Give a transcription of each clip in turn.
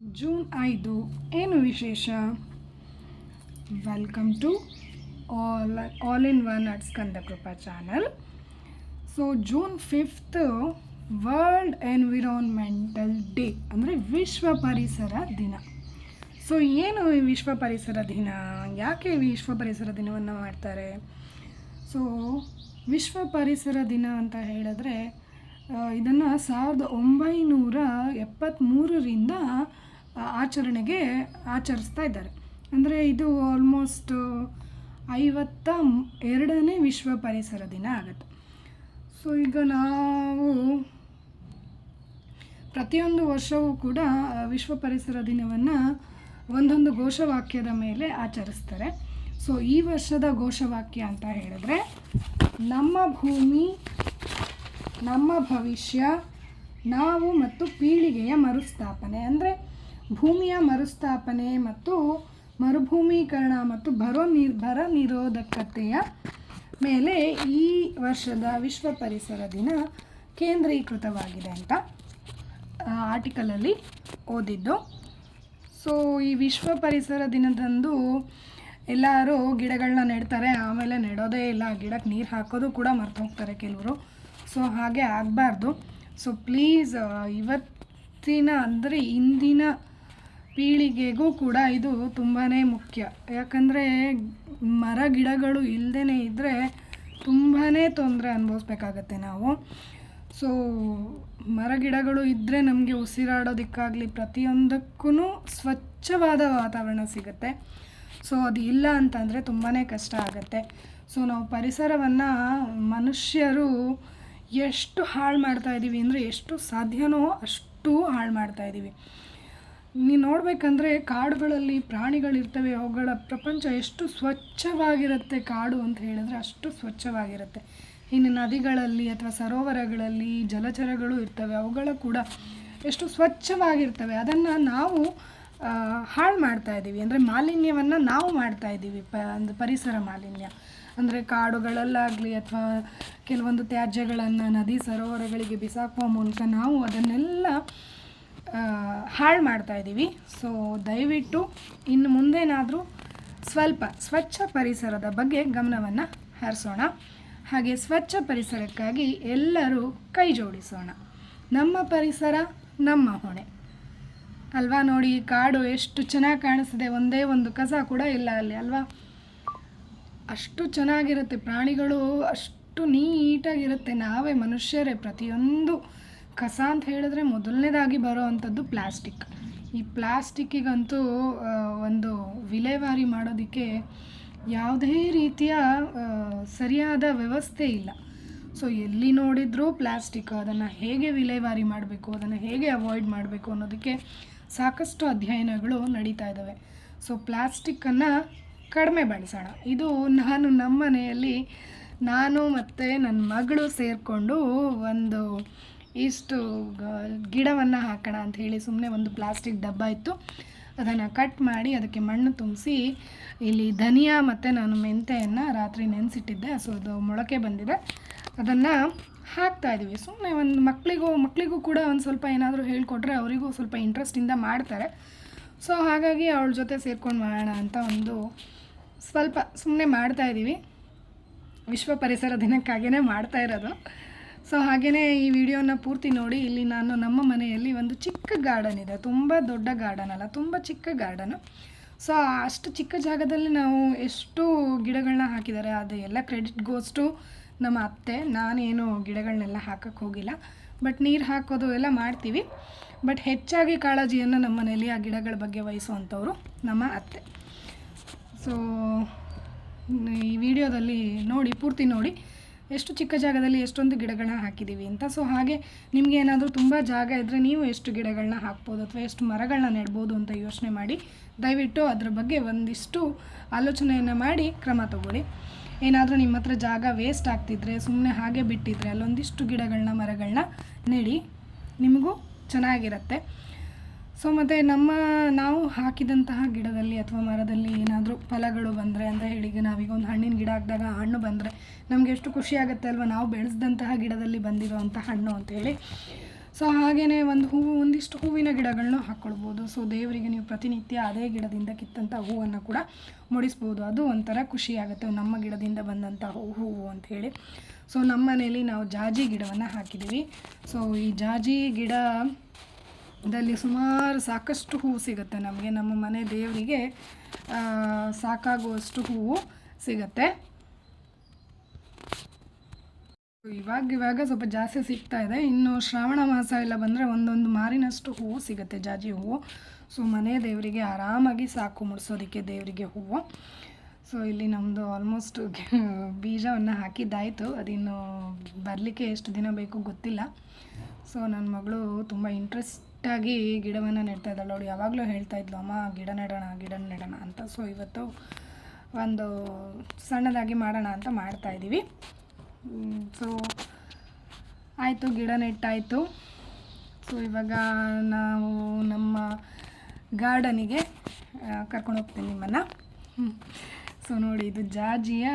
June ಐದು, ಏನು ವಿಶೇಷ? Welcome to all all in one at Skandakrupa channel so June fifth world environmental day ಅಂದರೆ ವಿಶ್ವ ಪರಿಸರ ದಿನ. ಸೊ ಏನು ಈ ವಿಶ್ವ ಪರಿಸರ ದಿನ? ಯಾಕೆ ವಿಶ್ವ ಪರಿಸರ ದಿನವನ್ನು ಮಾಡ್ತಾರೆ? ಸೊ ವಿಶ್ವ ಪರಿಸರ ದಿನ ಅಂತ ಹೇಳಿದ್ರೆ ಇದನ್ನು ಸಾವಿರದ ಒಂಬೈನೂರ ಎಪ್ಪತ್ತ್ಮೂರರಿಂದ ಆಚರಣೆಗೆ ಆಚರಿಸ್ತಾ ಇದ್ದಾರೆ. ಅಂದರೆ ಇದು ಆಲ್ಮೋಸ್ಟ್ ಐವತ್ತ ಎರಡನೇ ವಿಶ್ವ ಪರಿಸರ ದಿನ ಆಗುತ್ತೆ. ಸೊ ಈಗ ನಾವು ಪ್ರತಿಯೊಂದು ವರ್ಷವೂ ಕೂಡ ವಿಶ್ವ ಪರಿಸರ ದಿನವನ್ನು ಒಂದೊಂದು ಘೋಷವಾಕ್ಯದ ಮೇಲೆ ಆಚರಿಸ್ತಾರೆ. ಸೊ ಈ ವರ್ಷದ ಘೋಷವಾಕ್ಯ ಅಂತ ಹೇಳಿದ್ರೆ, ನಮ್ಮ ಭೂಮಿ, ನಮ್ಮ ಭವಿಷ್ಯ, ನಾವು ಮತ್ತು ಪೀಳಿಗೆಯ ಮರುಸ್ಥಾಪನೆ. ಅಂದರೆ ಭೂಮಿಯ ಮರುಸ್ಥಾಪನೆ ಮತ್ತು ಮರುಭೂಮೀಕರಣ ಮತ್ತು ಬರೋ ನೀರ್ ಬರ ನಿರೋಧಕತೆಯ ಮೇಲೆ ಈ ವರ್ಷದ ವಿಶ್ವ ಪರಿಸರ ದಿನ ಕೇಂದ್ರೀಕೃತವಾಗಿದೆ ಅಂತ ಆರ್ಟಿಕಲಲ್ಲಿ ಓದಿದ್ದು. ಸೊ ಈ ವಿಶ್ವ ಪರಿಸರ ದಿನದಂದು ಎಲ್ಲರೂ ಗಿಡಗಳನ್ನ ನೆಡ್ತಾರೆ, ಆಮೇಲೆ ನೆಡೋದೇ ಇಲ್ಲ ಗಿಡಕ್ಕೆ ನೀರು ಹಾಕೋದು ಕೂಡ ಮರ್ತು ಹೋಗ್ತಾರೆ ಕೆಲವರು. ಸೊ ಹಾಗೆ ಆಗಬಾರ್ದು. ಸೊ ಪ್ಲೀಸ್ ಇವತ್ತಿನ ಅಂದರೆ ಇಂದಿನ ಪೀಳಿಗೆಗೂ ಕೂಡ ಇದು ತುಂಬಾ ಮುಖ್ಯ. ಯಾಕಂದರೆ ಮರ ಗಿಡಗಳು ಇಲ್ಲದೇ ಇದ್ದರೆ ತುಂಬಾ ತೊಂದರೆ ಅನುಭವಿಸ್ಬೇಕಾಗತ್ತೆ ನಾವು. ಸೊ ಮರ ಗಿಡಗಳು ಇದ್ದರೆ ನಮಗೆ ಉಸಿರಾಡೋದಕ್ಕಾಗಲಿ ಪ್ರತಿಯೊಂದಕ್ಕೂ ಸ್ವಚ್ಛವಾದ ವಾತಾವರಣ ಸಿಗುತ್ತೆ. ಸೊ ಅದು ಇಲ್ಲ ಅಂತಂದರೆ ತುಂಬಾ ಕಷ್ಟ ಆಗುತ್ತೆ. ಸೊ ನಾವು ಪರಿಸರವನ್ನು ಮನುಷ್ಯರು ಎಷ್ಟು ಹಾಳು ಮಾಡ್ತಾ ಇದ್ದೀವಿ ಅಂದರೆ ಎಷ್ಟು ಸಾಧ್ಯನೋ ಅಷ್ಟು ಹಾಳು ಮಾಡ್ತಾ ಇದ್ದೀವಿ ನೀವು ನೋಡಬೇಕಂದ್ರೆ ಕಾಡುಗಳಲ್ಲಿ ಪ್ರಾಣಿಗಳಿರ್ತವೆ, ಅವುಗಳ ಪ್ರಪಂಚ ಎಷ್ಟು ಸ್ವಚ್ಛವಾಗಿರುತ್ತೆ ಕಾಡು ಅಂತ ಹೇಳಿದ್ರೆ ಅಷ್ಟು ಸ್ವಚ್ಛವಾಗಿರುತ್ತೆ. ಇನ್ನು ನದಿಗಳಲ್ಲಿ ಅಥವಾ ಸರೋವರಗಳಲ್ಲಿ ಜಲಚರಗಳು ಇರ್ತವೆ, ಅವುಗಳ ಕೂಡ ಎಷ್ಟು ಸ್ವಚ್ಛವಾಗಿರ್ತವೆ. ಅದನ್ನು ನಾವು ಹಾಳು ಮಾಡ್ತಾ ಇದ್ದೀವಿ. ಅಂದರೆ ಮಾಲಿನ್ಯವನ್ನು ನಾವು ಮಾಡ್ತಾ ಇದ್ದೀವಿ. ಪ, ಒಂದು ಪರಿಸರ ಮಾಲಿನ್ಯ. ಅಂದರೆ ಕಾಡುಗಳಲ್ಲಾಗಲಿ ಅಥವಾ ಕೆಲವೊಂದು ತ್ಯಾಜ್ಯಗಳನ್ನು ನದಿ ಸರೋವರಗಳಿಗೆ ಬಿಸಾಕುವ ಮೂಲಕ ನಾವು ಅದನ್ನೆಲ್ಲ ಹಾಳು ಮಾಡ್ತಾ ಇದ್ದೀವಿ ಸೊ ದಯವಿಟ್ಟು ಇನ್ನು ಮುಂದೇನಾದರೂ ಸ್ವಲ್ಪ ಸ್ವಚ್ಛ ಪರಿಸರದ ಬಗ್ಗೆ ಗಮನವನ್ನು ಹರಿಸೋಣ. ಹಾಗೆ ಸ್ವಚ್ಛ ಪರಿಸರಕ್ಕಾಗಿ ಎಲ್ಲರೂ ಕೈ ಜೋಡಿಸೋಣ. ನಮ್ಮ ಪರಿಸರ, ನಮ್ಮ ಹೊಣೆ. ಅಲ್ವಾ ನೋಡಿ ಕಾಡು ಎಷ್ಟು ಚೆನ್ನಾಗಿ ಕಾಣಿಸ್ತಿದೆ. ಒಂದೇ ಒಂದು ಕಸ ಕೂಡ ಇಲ್ಲ ಅಲ್ಲಿ, ಅಲ್ವಾ? ಅಷ್ಟು ಚೆನ್ನಾಗಿರುತ್ತೆ. ಪ್ರಾಣಿಗಳು ಅಷ್ಟು ನೀಟಾಗಿರುತ್ತೆ. ನಾವೇ ಮನುಷ್ಯರೇ ಪ್ರತಿಯೊಂದು ಕಸ ಅಂತ ಹೇಳಿದ್ರೆ ಮೊದಲನೇದಾಗಿ ಬರೋ ಅಂಥದ್ದು ಪ್ಲಾಸ್ಟಿಕ್. ಈ ಪ್ಲಾಸ್ಟಿಕ್ಕಿಗಂತೂ ಒಂದು ವಿಲೇವಾರಿ ಮಾಡೋದಕ್ಕೆ ಯಾವುದೇ ರೀತಿಯ ಸರಿಯಾದ ವ್ಯವಸ್ಥೆ ಇಲ್ಲ. ಸೊ, ಎಲ್ಲಿ ನೋಡಿದರೂ ಪ್ಲಾಸ್ಟಿಕ್, ಅದನ್ನು ಹೇಗೆ ವಿಲೇವಾರಿ ಮಾಡಬೇಕು, ಅದನ್ನು ಹೇಗೆ ಅವಾಯ್ಡ್ ಮಾಡಬೇಕು ಅನ್ನೋದಕ್ಕೆ ಸಾಕಷ್ಟು ಅಧ್ಯಯನಗಳು ನಡೀತಾ ಇದ್ದಾವೆ ಸೊ, ಪ್ಲಾಸ್ಟಿಕ್ಕನ್ನು ಕಡಿಮೆ ಬಳಸೋಣ. ಇದು ನಾನು ನಮ್ಮ ಮನೆಯಲ್ಲಿ ನಾನು ಮತ್ತು ನನ್ನ ಮಗಳು ಸೇರಿಕೊಂಡು ಒಂದು ಇಷ್ಟು ಗಿಡವನ್ನು ಹಾಕೋಣ ಅಂತ ಹೇಳಿ ಸುಮ್ಮನೆ ಒಂದು ಪ್ಲಾಸ್ಟಿಕ್ ಡಬ್ಬ ಇತ್ತು. ಅದನ್ನು ಕಟ್ ಮಾಡಿ ಅದಕ್ಕೆ ಮಣ್ಣು ತುಂಬಿಸಿ, ಇಲ್ಲಿ ಧನಿಯಾ ಮತ್ತು ನಾನು ಮೆಂತೆಯನ್ನು ರಾತ್ರಿ ನೆನೆಸಿಟ್ಟಿದ್ದೆ. ಸೊ, ಅದು ಮೊಳಕೆ ಬಂದಿದೆ. ಅದನ್ನು ಹಾಕ್ತಾ ಇದ್ದೀವಿ ಸುಮ್ಮನೆ ಒಂದು ಮಕ್ಕಳಿಗೂ ಮಕ್ಕಳಿಗೂ ಕೂಡ ಒಂದು ಸ್ವಲ್ಪ ಏನಾದರೂ ಹೇಳಿಕೊಟ್ರೆ ಅವರಿಗೂ ಸ್ವಲ್ಪ ಇಂಟ್ರೆಸ್ಟಿಂದ ಮಾಡ್ತಾರೆ. ಸೊ, ಹಾಗಾಗಿ ಅವಳ ಜೊತೆ ಸೇರ್ಕೊಂಡು ಮಾಡೋಣ ಅಂತ ಒಂದು ಸ್ವಲ್ಪ ಸುಮ್ಮನೆ ಮಾಡ್ತಾ ಇದ್ದೀವಿ ವಿಶ್ವ ಪರಿಸರ ದಿನಕ್ಕಾಗಿಯೇ ಮಾಡ್ತಾ ಇರೋದು. ಸೊ ಹಾಗೆಯೇ ಈ ವಿಡಿಯೋನ ಪೂರ್ತಿ ನೋಡಿ, ಇಲ್ಲಿ ನಾನು ನಮ್ಮ ಮನೆಯಲ್ಲಿ ಒಂದು ಚಿಕ್ಕ ಗಾರ್ಡನ್ ಇದೆ. ತುಂಬ ದೊಡ್ಡ ಗಾರ್ಡನ್ ಅಲ್ಲ, ತುಂಬ ಚಿಕ್ಕ ಗಾರ್ಡನು ಸೊ ಅಷ್ಟು ಚಿಕ್ಕ ಜಾಗದಲ್ಲಿ ನಾವು ಎಷ್ಟು ಗಿಡಗಳನ್ನ ಹಾಕಿದ್ದಾರೆ, ಅದು ಎಲ್ಲ ಕ್ರೆಡಿಟ್ ಗೋಸ್ಟು ನಮ್ಮ ಅತ್ತೆ. ನಾನೇನು ಗಿಡಗಳನ್ನೆಲ್ಲ ಹಾಕಕ್ಕೆ ಹೋಗಿಲ್ಲ. ಬಟ್ ನೀರು ಹಾಕೋದು ಎಲ್ಲ ಮಾಡ್ತೀವಿ. ಬಟ್ ಹೆಚ್ಚಾಗಿ ಕಾಳಜಿಯನ್ನು ನಮ್ಮ ಮನೆಯಲ್ಲಿ ಆ ಗಿಡಗಳ ಬಗ್ಗೆ ವಹಿಸುವಂಥವ್ರು ನಮ್ಮ ಅತ್ತೆ. ಸೊ ಈ ವಿಡಿಯೋದಲ್ಲಿ ನೋಡಿ, ಪೂರ್ತಿ ನೋಡಿ. ಎಷ್ಟು ಚಿಕ್ಕ ಜಾಗದಲ್ಲಿ ಎಷ್ಟೊಂದು ಗಿಡಗಳನ್ನ ಹಾಕಿದ್ದೀವಿ ಅಂತ. ಸೊ ಹಾಗೆ ನಿಮಗೆ ಏನಾದರೂ ತುಂಬ ಜಾಗ ಇದ್ದರೆ ನೀವು ಎಷ್ಟು ಗಿಡಗಳನ್ನ ಹಾಕ್ಬೋದು ಅಥವಾ ಎಷ್ಟು ಮರಗಳನ್ನ ನೆಡ್ಬೋದು ಅಂತ ಯೋಚನೆ ಮಾಡಿ, ದಯವಿಟ್ಟು ಅದರ ಬಗ್ಗೆ ಒಂದಿಷ್ಟು ಆಲೋಚನೆಯನ್ನು ಮಾಡಿ ಕ್ರಮ ತಗೊಳ್ಳಿ. ಏನಾದರೂ ನಿಮ್ಮ ಹತ್ರ ಜಾಗ ವೇಸ್ಟ್ ಆಗ್ತಿದ್ರೆ ಸುಮ್ಮನೆ ಹಾಗೆ ಬಿಟ್ಟಿದ್ರೆ ಅಲ್ಲೊಂದಿಷ್ಟು ಗಿಡಗಳನ್ನ ಮರಗಳನ್ನ ನೆಡಿ, ನಿಮಗೂ ಚೆನ್ನಾಗಿರುತ್ತೆ. ಸೊ ಮತ್ತು ನಮ್ಮ ನಾವು ಹಾಕಿದಂತಹ ಗಿಡದಲ್ಲಿ ಅಥವಾ ಮರದಲ್ಲಿ ಏನಾದರೂ ಫಲಗಳು ಬಂದರೆ ಅಂತ ಹೇಳಿ, ಈಗ ನಾವೀಗ ಒಂದು ಹಣ್ಣಿನ ಗಿಡ ಹಾಕಿದಾಗ ಹಣ್ಣು ಬಂದರೆ ನಮಗೆ ಎಷ್ಟು ಖುಷಿ ಆಗುತ್ತೆ ಅಲ್ವಾ? ನಾವು ಬೆಳೆಸಿದಂತಹ ಗಿಡದಲ್ಲಿ ಬಂದಿರುವಂಥ ಹಣ್ಣು ಅಂತೇಳಿ ಸೊ ಹಾಗೆಯೇ ಒಂದು ಹೂವು, ಒಂದಿಷ್ಟು ಹೂವಿನ ಗಿಡಗಳನ್ನೂ ಹಾಕ್ಕೊಳ್ಬೋದು ಸೊ ದೇವರಿಗೆ ನೀವು ಪ್ರತಿನಿತ್ಯ ಅದೇ ಗಿಡದಿಂದ ಕಿತ್ತಂಥ ಹೂವನ್ನು ಕೂಡ ಮುಡಿಸ್ಬೋದು. ಅದು ಒಂಥರ ಖುಷಿ ಆಗುತ್ತೆ, ನಮ್ಮ ಗಿಡದಿಂದ ಬಂದಂಥ ಹೂವು ಅಂಥೇಳಿ ಸೊ ನಮ್ಮ ಮನೇಲಿ ನಾವು ಜಾಜಿ ಗಿಡವನ್ನು ಹಾಕಿದ್ದೀವಿ. ಸೊ ಈ ಜಾಜಿ ಗಿಡದಲ್ಲಿ ಸುಮಾರು ಸಾಕಷ್ಟು ಹೂವು ಸಿಗುತ್ತೆ ನಮಗೆ. ನಮ್ಮ ಮನೆ ದೇವರಿಗೆ ಸಾಕಾಗುವಷ್ಟು ಹೂವು ಸಿಗುತ್ತೆ. ಇವಾಗ ಇವಾಗ ಸ್ವಲ್ಪ ಜಾಸ್ತಿ ಸಿಗ್ತಾ ಇದೆ. ಇನ್ನು ಶ್ರಾವಣ ಮಾಸ ಎಲ್ಲ ಬಂದರೆ ಒಂದೊಂದು ಮಾರಿನಷ್ಟು ಹೂವು ಸಿಗುತ್ತೆ. ಜಾಜಿ ಹೂವು. ಸೊ, ಮನೆ ದೇವರಿಗೆ ಆರಾಮಾಗಿ ಸಾಕು ಮುಡಿಸೋದಕ್ಕೆ ದೇವರಿಗೆ ಹೂವು. ಸೊ, ಇಲ್ಲಿ ನಮ್ಮದು ಆಲ್ಮೋಸ್ಟ್ ಬೀಜವನ್ನು ಹಾಕಿದ್ದಾಯಿತು. ಅದಿನ್ನು ಬರಲಿಕ್ಕೆ ಎಷ್ಟು ದಿನ ಬೇಕು ಗೊತ್ತಿಲ್ಲ. ಸೊ ನನ್ನ ಮಗಳು ತುಂಬ ಇಂಟ್ರೆಸ್ಟಾಗಿ ಗಿಡವನ್ನು ನೆಡ್ತಾ ಇದ್ದಾಳೆ. ಅವಳು ಯಾವಾಗಲೂ ಹೇಳ್ತಾ ಇದ್ಲು, ಅಮ್ಮ, ಗಿಡ ನೆಡೋಣ ಗಿಡ ನೆಡೋಣ ಅಂತ. ಸೊ ಇವತ್ತು ಒಂದು ಸಣ್ಣದಾಗಿ ಮಾಡೋಣ ಅಂತ ಮಾಡ್ತಾ ಇದ್ದೀವಿ. ಸೊ ಆಯಿತು, ಗಿಡ ನೆಟ್ಟಾಯಿತು. ಸೊ ಇವಾಗ ನಾವು ನಮ್ಮ ಗಾರ್ಡನಿಗೆ ಕರ್ಕೊಂಡು ಹೋಗ್ತೀನಿ ನಿಮ್ಮನ್ನು. ಸೊ ನೋಡಿ, ಇದು ಜಾಜಿಯ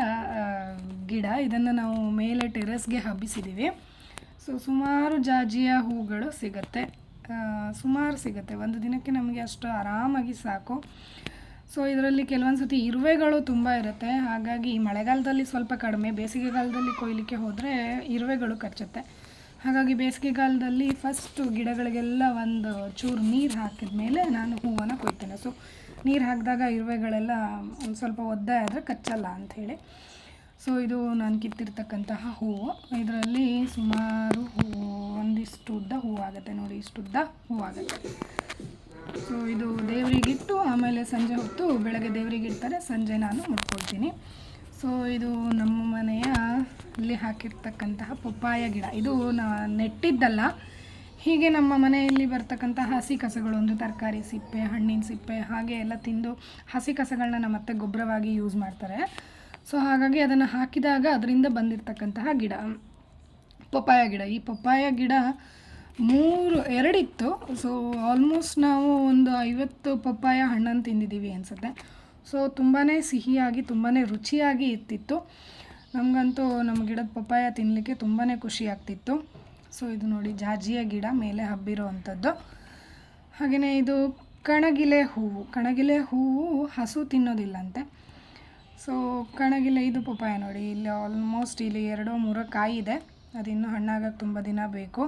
ಗಿಡ. ಇದನ್ನು ನಾವು ಮೇಲೆ ಟೆರೆಸ್ಗೆ ಹಬ್ಬಿಸಿದ್ದೀವಿ. ಸೊ ಸುಮಾರು ಜಾಜಿಯ ಹೂಗಳು ಸಿಗುತ್ತೆ. ಸುಮಾರು ಸಿಗುತ್ತೆ. ಒಂದು ದಿನಕ್ಕೆ ನಮಗೆ ಅಷ್ಟು ಆರಾಮಾಗಿ ಸಾಕು. ಸೊ ಇದರಲ್ಲಿ ಕೆಲವೊಂದು ಸತಿ ಇರುವೆಗಳು ತುಂಬ ಇರುತ್ತೆ. ಹಾಗಾಗಿ ಮಳೆಗಾಲದಲ್ಲಿ ಸ್ವಲ್ಪ ಕಡಿಮೆ, ಬೇಸಿಗೆಗಾಲದಲ್ಲಿ ಕೊಯ್ಲಿಕ್ಕೆ ಹೋದರೆ ಇರುವೆಗಳು ಕಚ್ಚುತ್ತೆ. ಹಾಗಾಗಿ ಬೇಸಿಗೆಗಾಲದಲ್ಲಿ ಫಸ್ಟು ಗಿಡಗಳಿಗೆಲ್ಲ ಒಂದು ಚೂರು ನೀರು ಹಾಕಿದ ಮೇಲೆ ನಾನು ಹೂವನ್ನು ಕೊಯ್ತೇನೆ. ಸೊ ನೀರು ಹಾಕಿದಾಗ ಇರುವೆಗಳೆಲ್ಲ ಒಂದು ಸ್ವಲ್ಪ ಒದ್ದೆ ಆದರೆ ಕಚ್ಚಲ್ಲ ಅಂಥೇಳಿ ಸೊ ಇದು ನಾನು ಕಿತ್ತಿರ್ತಕ್ಕಂತಹ ಹೂವು. ಇದರಲ್ಲಿ ಸುಮಾರು ಹೂವು, ಒಂದಿಷ್ಟು ಉದ್ದ ಹೂವಾಗುತ್ತೆ ನೋಡಿ, ಇಷ್ಟು ಉದ್ದ ಹೂವಾಗುತ್ತೆ ಸೊ ಇದು ದೇವರಿಗಿಟ್ಟು ಆಮೇಲೆ ಸಂಜೆ ಹೊತ್ತು ಬೆಳಗ್ಗೆ ದೇವರಿಗೆ ಇಡ್ತಾರೆ, ಸಂಜೆ ನಾನು ಮುಟ್ಕೊಳ್ತೀನಿ. ಸೊ ಇದು ನಮ್ಮ ಮನೆಯ ಇಲ್ಲಿ ಹಾಕಿರ್ತಕ್ಕಂತಹ ಪಪ್ಪಾಯ ಗಿಡ. ಇದು ನಾ ನೆಟ್ಟಿದ್ದಲ್ಲ. ಹೀಗೆ ನಮ್ಮ ಮನೆಯಲ್ಲಿ ಬರ್ತಕ್ಕಂಥ ಹಸಿ ಕಸಗಳು ಒಂದು ತರಕಾರಿ ಸಿಪ್ಪೆ, ಹಣ್ಣಿನ ಸಿಪ್ಪೆ, ಹಾಗೆ ಎಲ್ಲ ತಿಂದು ಹಸಿ ಕಸಗಳನ್ನ ನಮ್ಮ ಅತ್ತೆ ಗೊಬ್ಬರವಾಗಿ ಯೂಸ್ ಮಾಡ್ತಾರೆ. ಸೊ ಹಾಗಾಗಿ ಅದನ್ನು ಹಾಕಿದಾಗ ಅದರಿಂದ ಬಂದಿರತಕ್ಕಂತಹ ಗಿಡ. ಪಪ್ಪಾಯ ಗಿಡ. ಈ ಪಪ್ಪಾಯ ಗಿಡ ಮೂರು, ಎರಡಿತ್ತು. ಸೊ ಆಲ್ಮೋಸ್ಟ್ ನಾವು ಒಂದು ಐವತ್ತು ಪಪ್ಪಾಯ ಹಣ್ಣನ್ನು ತಿಂದಿದ್ದೀವಿ ಅನಿಸುತ್ತೆ. ಸೊ ತುಂಬಾ ಸಿಹಿಯಾಗಿ ತುಂಬಾ ರುಚಿಯಾಗಿ ಇರ್ತಿತ್ತು. ನಮಗಂತೂ ನಮ್ಮ ಗಿಡದ ಪಪ್ಪಾಯ ತಿನ್ನಲಿಕ್ಕೆ ತುಂಬಾ ಖುಷಿ ಆಗ್ತಿತ್ತು. ಸೊ ಇದು ನೋಡಿ ಜಾಜಿಯ ಗಿಡ, ಮೇಲೆ ಹಬ್ಬಿರೋ ಅಂಥದ್ದು ಹಾಗೆಯೇ ಇದು ಕಣಗಿಲೆ ಹೂವು. ಕಣಗಿಲೆ ಹೂವು ಹಸು ತಿನ್ನೋದಿಲ್ಲಂತೆ. ಸೊ ಕಣಗಿಲ್ಲ ಇದು ಪಪ್ಪಾಯ ನೋಡಿ. ಇಲ್ಲಿ ಆಲ್ಮೋಸ್ಟ್ ಇಲ್ಲಿ ಎರಡೋ ಮೂರೋ ಕಾಯಿ ಇದೆ. ಅದಿನ್ನೂ ಹಣ್ಣಾಗಕ್ಕೆ ತುಂಬ ದಿನ ಬೇಕು.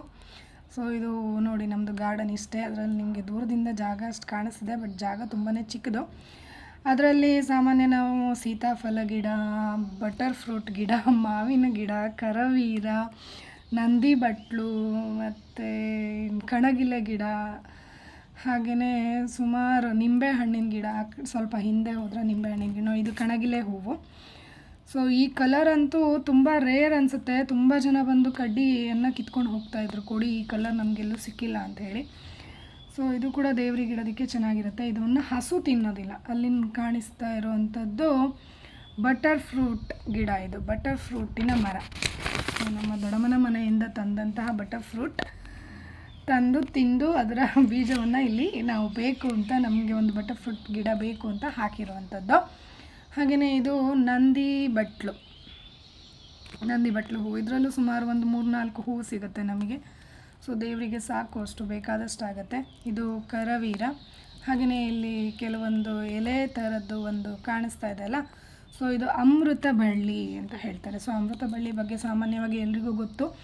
ಸೊ ಇದು ನೋಡಿ ನಮ್ಮದು ಗಾರ್ಡನ್ ಇಷ್ಟೇ. ಅದರಲ್ಲಿ ನಿಮಗೆ ದೂರದಿಂದ ಜಾಗ ಅಷ್ಟು ಕಾಣಿಸ್ತಿದೆ ಬಟ್ ಜಾಗ ತುಂಬಾ ಚಿಕ್ಕದು. ಅದರಲ್ಲಿ ಸಾಮಾನ್ಯ ನಾವು ಸೀತಾಫಲ ಗಿಡ ಬಟರ್ ಫ್ರೂಟ್ ಗಿಡ, ಮಾವಿನ ಗಿಡ, ಕರವೀರ, ನಂದಿ ಬಟ್ಲು, ಮತ್ತು ಕಣಗಿಲೆ ಗಿಡ ಹಾಗೆಯೇ ಸುಮಾರು ನಿಂಬೆ ಹಣ್ಣಿನ ಗಿಡ ಸ್ವಲ್ಪ ಹಿಂದೆ ಹೋದರೆ ನಿಂಬೆ ಹಣ್ಣಿನ ಗಿಡ ಇದು ಕಣಗಿಲೆ ಹೂವು. ಸೊ ಈ ಕಲರ್ ಅಂತೂ ತುಂಬ ರೇರ್ ಅನಿಸುತ್ತೆ. ತುಂಬ ಜನ ಬಂದು ಕಡ್ಡಿಯನ್ನು ಕಿತ್ಕೊಂಡು ಹೋಗ್ತಾಯಿದ್ರು ಕೊಡಿ, ಈ ಕಲರ್ ನಮಗೆಲ್ಲೂ ಸಿಕ್ಕಿಲ್ಲ ಅಂತ ಹೇಳಿ. ಸೊ ಇದು ಕೂಡ ದೇವ್ರಿಗೆ ಇಡೋದಕ್ಕೆ ಚೆನ್ನಾಗಿರುತ್ತೆ. ಇದನ್ನು ಹಸು ತಿನ್ನೋದಿಲ್ಲ. ಅಲ್ಲಿನ ಕಾಣಿಸ್ತಾ ಇರುವಂಥದ್ದು ಬಟರ್ ಫ್ರೂಟ್ ಗಿಡ ಇದು. ಬಟರ್ ಫ್ರೂಟಿನ ಮರ ನಮ್ಮ ದೊಡಮನ ಮನೆಯಿಂದ ತಂದಂತಹ ಬಟರ್ ಫ್ರೂಟ್ ತಂದು ತಿಂದು ಅದರ ಬೀಜವನ್ನು ಇಲ್ಲಿ ನಾವು ಬೇಕು ಅಂತ ನಮಗೆ ಒಂದು ಬಟರ್ ಫ್ರೂಟ್ ಗಿಡ ಬೇಕು ಅಂತ ಹಾಕಿರುವಂಥದ್ದು. ಹಾಗೆಯೇ ಇದು ನಂದಿ ಬಟ್ಲು. ನಂದಿ ಬಟ್ಲು ಹೂವು ಇದರಲ್ಲೂ ಸುಮಾರು ಒಂದು ಮೂರು ನಾಲ್ಕು ಹೂವು ಸಿಗುತ್ತೆ ನಮಗೆ. ಸೊ, ದೇವರಿಗೆ ಸಾಕು ಅಷ್ಟು ಬೇಕಾದಷ್ಟು ಆಗುತ್ತೆ. ಇದು ಕರವೀರ. ಹಾಗೆಯೇ ಇಲ್ಲಿ ಕೆಲವೊಂದು ಎಲೆ ಥರದ್ದು ಒಂದು ಕಾಣಿಸ್ತಾ ಇದೆ ಅಲ್ಲ? ಸೊ, ಇದು ಅಮೃತ ಬಳ್ಳಿ ಅಂತ ಹೇಳ್ತಾರೆ. ಸೊ, ಅಮೃತ ಬಳ್ಳಿ ಬಗ್ಗೆ ಸಾಮಾನ್ಯವಾಗಿ ಎಲ್ರಿಗೂ ಗೊತ್ತು.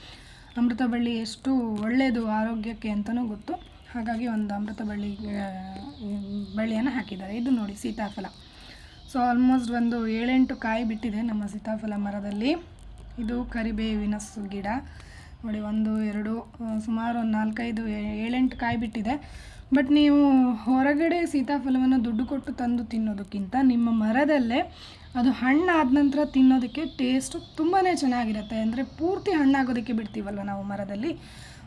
ಅಮೃತ ಬಳ್ಳಿ ಎಷ್ಟು ಒಳ್ಳೆಯದು ಆರೋಗ್ಯಕ್ಕೆ ಅಂತಲೂ ಗೊತ್ತು. ಹಾಗಾಗಿ ಒಂದು ಅಮೃತ ಬಳ್ಳಿ ಬಳ್ಳಿಯನ್ನು ಹಾಕಿದ್ದಾರೆ. ಇದು ನೋಡಿ ಸೀತಾಫಲ. ಸೊ ಆಲ್ಮೋಸ್ಟ್ ಒಂದು ಏಳೆಂಟು ಕಾಯಿ ಬಿಟ್ಟಿದೆ ನಮ್ಮ ಸೀತಾಫಲ ಮರದಲ್ಲಿ. ಇದು ಕರಿಬೇವಿನ ಗಿಡ. ನೋಡಿ, ಒಂದು, ಎರಡು ಸುಮಾರು ಒಂದು ನಾಲ್ಕೈದು ಏಳೆಂಟು ಕಾಯಿ ಬಿಟ್ಟಿದೆ. ಬಟ್ ನೀವು ಹೊರಗಡೆ ಸೀತಾಫಲವನ್ನು ದುಡ್ಡು ಕೊಟ್ಟು ತಂದು ತಿನ್ನೋದಕ್ಕಿಂತ ನಿಮ್ಮ ಮರದಲ್ಲೇ ಅದು ಹಣ್ಣಾದ ನಂತರ ತಿನ್ನೋದಕ್ಕೆ ಟೇಸ್ಟು ತುಂಬಾ ಚೆನ್ನಾಗಿರುತ್ತೆ. ಅಂದರೆ ಪೂರ್ತಿ ಹಣ್ಣಾಗೋದಕ್ಕೆ ಬಿಡ್ತೀವಲ್ವ ನಾವು ಮರದಲ್ಲಿ?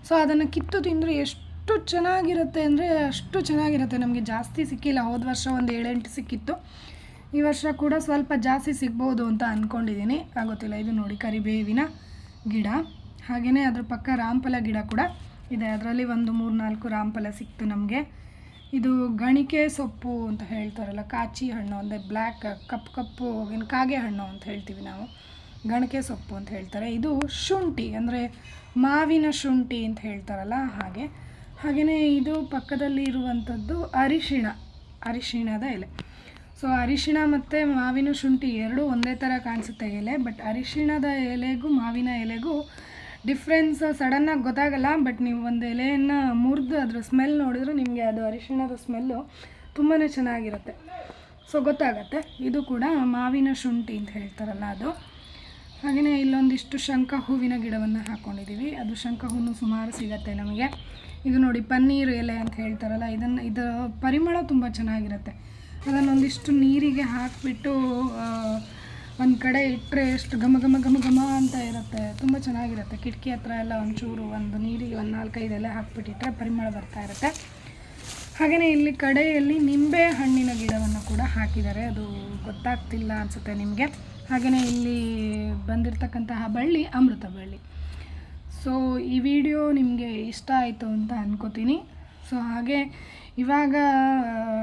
ಸೊ ಅದನ್ನು ಕಿತ್ತು ತಿಂದರೆ ಎಷ್ಟು ಚೆನ್ನಾಗಿರುತ್ತೆ ಅಂದರೆ ಅಷ್ಟು ಚೆನ್ನಾಗಿರುತ್ತೆ. ನಮಗೆ ಜಾಸ್ತಿ ಸಿಕ್ಕಿಲ್ಲ. ಹೋದ ವರ್ಷ ಒಂದು ಏಳೆಂಟು ಸಿಕ್ಕಿತ್ತು. ಈ ವರ್ಷ ಕೂಡ ಸ್ವಲ್ಪ ಜಾಸ್ತಿ ಸಿಗ್ಬೋದು ಅಂತ ಅಂದ್ಕೊಂಡಿದ್ದೀನಿ ಆಗೋತಿಲ್ಲ. ಇದು ನೋಡಿ ಕರಿಬೇವಿನ ಗಿಡ. ಹಾಗೆಯೇ ಅದ್ರ ಪಕ್ಕ ರಾಮಫಲ ಗಿಡ ಕೂಡ. ಇದೆ. ಅದರಲ್ಲಿ ಒಂದು ಮೂರು ನಾಲ್ಕು ರಾಮಫಲ ಸಿಕ್ತು ನಮಗೆ. ಇದು ಗಣಿಕೆ ಸೊಪ್ಪು ಅಂತ ಹೇಳ್ತಾರಲ್ಲ, ಕಾಚಿ ಹಣ್ಣು ಅಂದರೆ ಬ್ಲ್ಯಾಕ್ ಕಪ್ಪು ಕಪ್ಪು ಏನು ಕಾಗೆ ಹಣ್ಣು ಅಂತ ಹೇಳ್ತೀವಿ ನಾವು. ಗಣಿಕೆ ಸೊಪ್ಪು ಅಂತ ಹೇಳ್ತಾರೆ. ಇದು ಶುಂಠಿ ಅಂದರೆ ಮಾವಿನ ಶುಂಠಿ ಅಂತ ಹೇಳ್ತಾರಲ್ಲ ಹಾಗೆ. ಹಾಗೆಯೇ ಇದು ಪಕ್ಕದಲ್ಲಿ ಇರುವಂಥದ್ದು ಅರಿಶಿಣ, ಅರಿಶಿಣದ ಎಲೆ. ಸೊ ಅರಿಶಿಣ ಮತ್ತು ಮಾವಿನ ಶುಂಠಿ ಎರಡೂ ಒಂದೇ ಥರ ಕಾಣಿಸುತ್ತೆ ಎಲೆ ಬಟ್ ಅರಿಶಿಣದ ಎಲೆಗೂ ಮಾವಿನ ಎಲೆಗೂ ಡಿಫ್ರೆನ್ಸ್ ಸಡನ್ನಾಗಿ ಗೊತ್ತಾಗಲ್ಲ ಬಟ್ ನೀವು ಒಂದು ಎಲೆಯನ್ನು ಮುರಿದು ಅದ್ರ ಸ್ಮೆಲ್ ನೋಡಿದ್ರೆ ನಿಮಗೆ ಅದು ಅರಿಶಿಣದ ಸ್ಮೆಲ್ಲು ತುಂಬಾ ಚೆನ್ನಾಗಿರುತ್ತೆ. ಸೊ ಗೊತ್ತಾಗತ್ತೆ. ಇದು ಕೂಡ ಮಾವಿನ ಶುಂಠಿ ಅಂತ ಹೇಳ್ತಾರಲ್ಲ ಅದು. ಹಾಗೆಯೇ ಇಲ್ಲೊಂದಿಷ್ಟು ಶಂಖ ಹೂವಿನ ಗಿಡವನ್ನು ಹಾಕ್ಕೊಂಡಿದ್ದೀವಿ ಅದು ಶಂಖ ಹೂವು ಸುಮಾರು ಸಿಗತ್ತೆ ನಮಗೆ. ಇದು ನೋಡಿ ಪನ್ನೀರ್ ಎಲೆ ಅಂತ ಹೇಳ್ತಾರಲ್ಲ, ಇದನ್ನು ಇದರ ಪರಿಮಳ ತುಂಬ ಚೆನ್ನಾಗಿರುತ್ತೆ. ಅದನ್ನೊಂದಿಷ್ಟು ನೀರಿಗೆ ಹಾಕಿಬಿಟ್ಟು ಒಂದು ಕಡೆ ಇಟ್ಟರೆ ಎಷ್ಟು ಘಮ ಘಮ ಘಮ ಘಮ ಅಂತ ಇರುತ್ತೆ. ತುಂಬ ಚೆನ್ನಾಗಿರುತ್ತೆ. ಕಿಟಕಿ ಹತ್ರ ಎಲ್ಲ ಒಂಚೂರು ಒಂದು ನೀರಿಗೆ ಒಂದು ನಾಲ್ಕೈದು ಎಲೆ ಹಾಕ್ಬಿಟ್ಟಿಟ್ರೆ ಪರಿಮಳ ಬರ್ತಾ ಇರುತ್ತೆ. ಹಾಗೆಯೇ ಇಲ್ಲಿ ಕಡೆಯಲ್ಲಿ ನಿಂಬೆ ಹಣ್ಣಿನ ಗಿಡವನ್ನು ಕೂಡ ಹಾಕಿದ್ದಾರೆ. ಅದು ಗೊತ್ತಾಗ್ತಿಲ್ಲ ಅನಿಸುತ್ತೆ ನಿಮಗೆ. ಹಾಗೆಯೇ ಇಲ್ಲಿ ಬಂದಿರತಕ್ಕಂತಹ ಬಳ್ಳಿ ಅಮೃತ ಬಳ್ಳಿ. ಸೊ ಈ ವಿಡಿಯೋ ನಿಮಗೆ ಇಷ್ಟ ಆಯಿತು ಅಂತ ಅನ್ಕೋತೀನಿ. ಸೊ ಹಾಗೆ ಇವಾಗ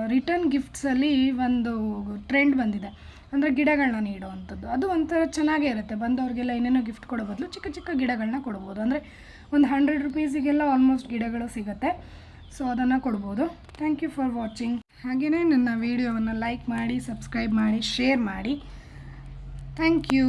ರಿಟರ್ನ್ ಗಿಫ್ಟ್ಸಲ್ಲಿ ಒಂದು ಟ್ರೆಂಡ್ ಬಂದಿದೆ. ಅಂದರೆ ಗಿಡಗಳನ್ನ ನೀಡುವಂಥದ್ದು. ಅದು ಒಂಥರ ಚೆನ್ನಾಗೇ ಇರುತ್ತೆ. ಬಂದವ್ರಿಗೆಲ್ಲ ಏನೇನೋ ಗಿಫ್ಟ್ ಕೊಡೋ ಬದಲು ಚಿಕ್ಕ ಚಿಕ್ಕ ಗಿಡಗಳನ್ನ ಕೊಡ್ಬೋದು. ಅಂದರೆ ಒಂದು ಹಂಡ್ರೆಡ್ ರುಪೀಸಿಗೆಲ್ಲ ಆಲ್ಮೋಸ್ಟ್ ಗಿಡಗಳು ಸಿಗುತ್ತೆ. ಸೊ ಅದನ್ನು ಕೊಡ್ಬೋದು. ಥ್ಯಾಂಕ್ ಯು ಫಾರ್ ವಾಚಿಂಗ್ ಹಾಗೆಯೇ ನನ್ನ ವೀಡಿಯೋವನ್ನು ಲೈಕ್ ಮಾಡಿ ಸಬ್ಸ್ಕ್ರೈಬ್ ಮಾಡಿ ಶೇರ್ ಮಾಡಿ. Thank you